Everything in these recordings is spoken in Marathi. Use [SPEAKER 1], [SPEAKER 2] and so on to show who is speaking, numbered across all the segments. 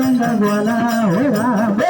[SPEAKER 1] ganga gola ora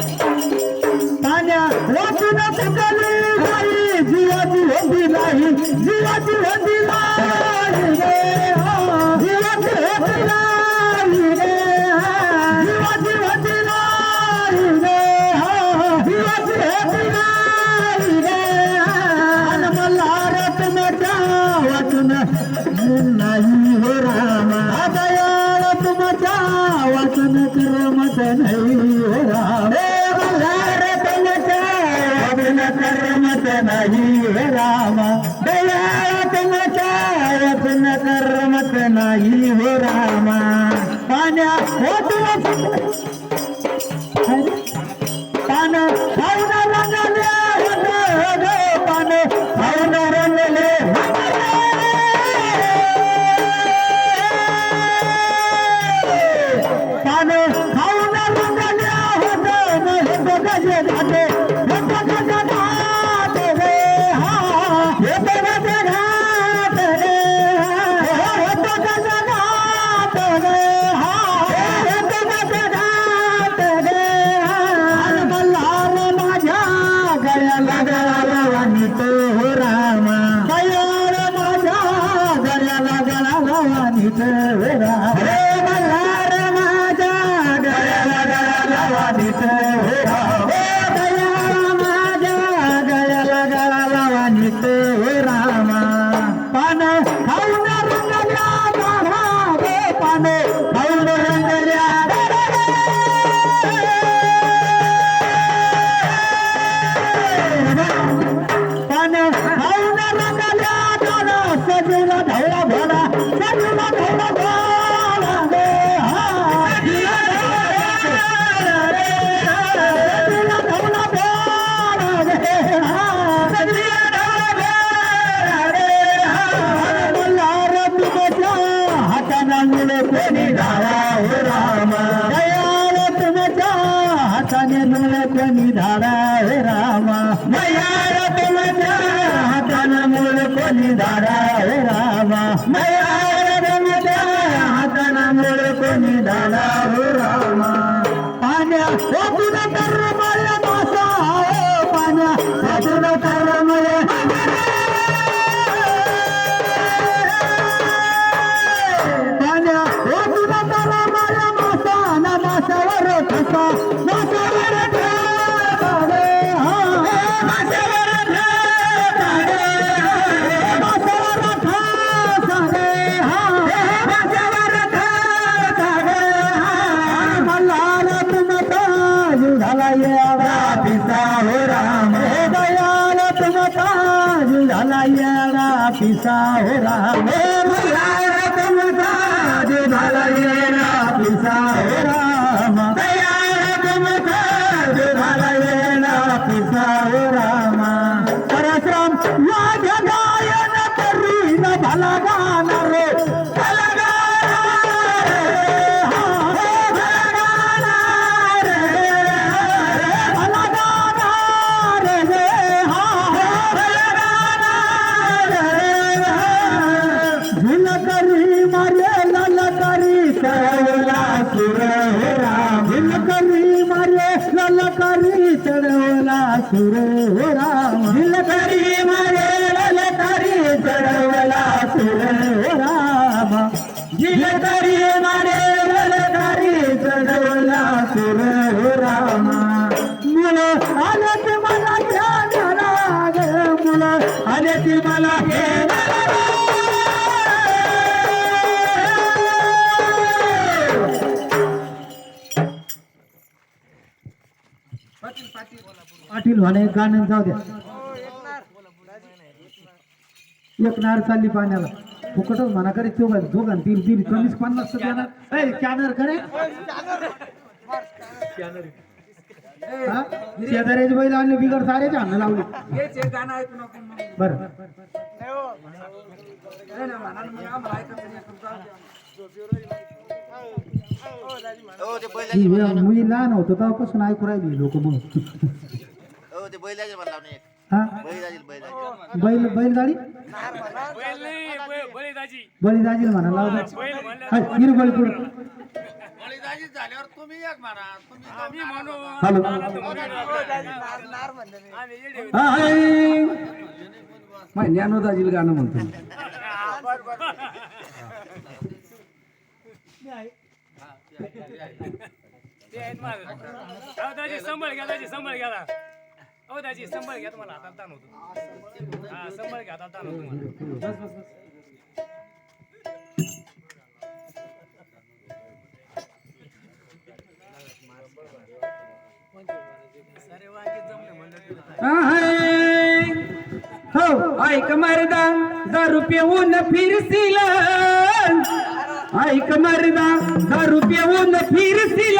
[SPEAKER 1] Thank you. लग्न करमत नाही हो रामा. पाण्या हाता कोणी धाडा रामा. मया तुमच्या हाताने मुळे कोणी धाडा हे रामा. मया तुमच्या हाताने मुळे कोणी धाडा हे रामा. पाण्या पाण्या. भलायणा पिसा हो रहा है भलायणा तुम साज भलायणा पिसा हो रहा Hooray! फील व्हायला गाणं जाऊ द्या. एक नार चालली पाण्याला. फुकटच म्हणा करे तो दोघां तीन तीन कमीच पन्नास देणार कॅनर करे. शेजाऱ्याचे बैल आणले बिगर साऱ्याचे अन्न लावले. बर. मी लहान होतो तेव्हापासून ऐकू राहिली लोक म्हणून
[SPEAKER 2] हो ते बैलाचे मला लावणे एक.
[SPEAKER 1] हा?
[SPEAKER 2] बैलाचे हो. बैल
[SPEAKER 1] बैल
[SPEAKER 3] नाही ब-
[SPEAKER 1] म्हणा
[SPEAKER 3] बैल
[SPEAKER 2] लावला झाल्यावर तुम्ही एक म्हणा तुम्ही
[SPEAKER 1] जाऊन
[SPEAKER 4] ज्ञानो दाजील गाणं म्हणतो.
[SPEAKER 3] ते दाजी, संभाळ घ्या दाजी, संभाळ घ्या हो दाजी संभाळ घ्या तुम्हाला हाताला ताण होतो. हा संभाळ घ्या हाताला ताण होतो तुम्हाला.
[SPEAKER 4] हो ऐक मरदा दारू पिऊन फिरसिल ऐक मरदा दारू पिऊन फिरसिल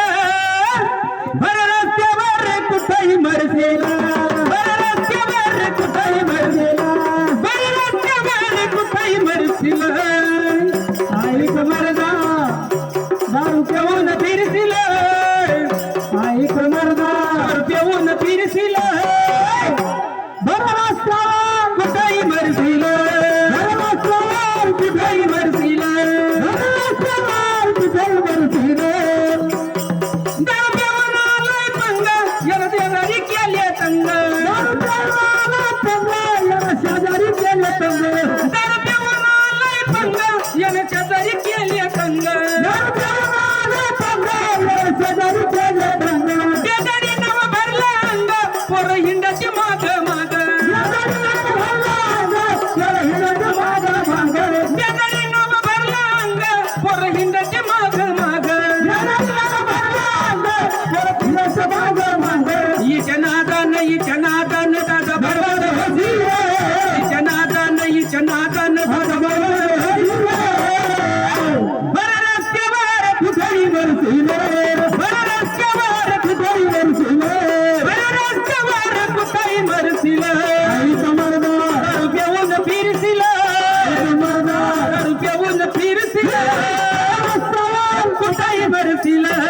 [SPEAKER 4] tila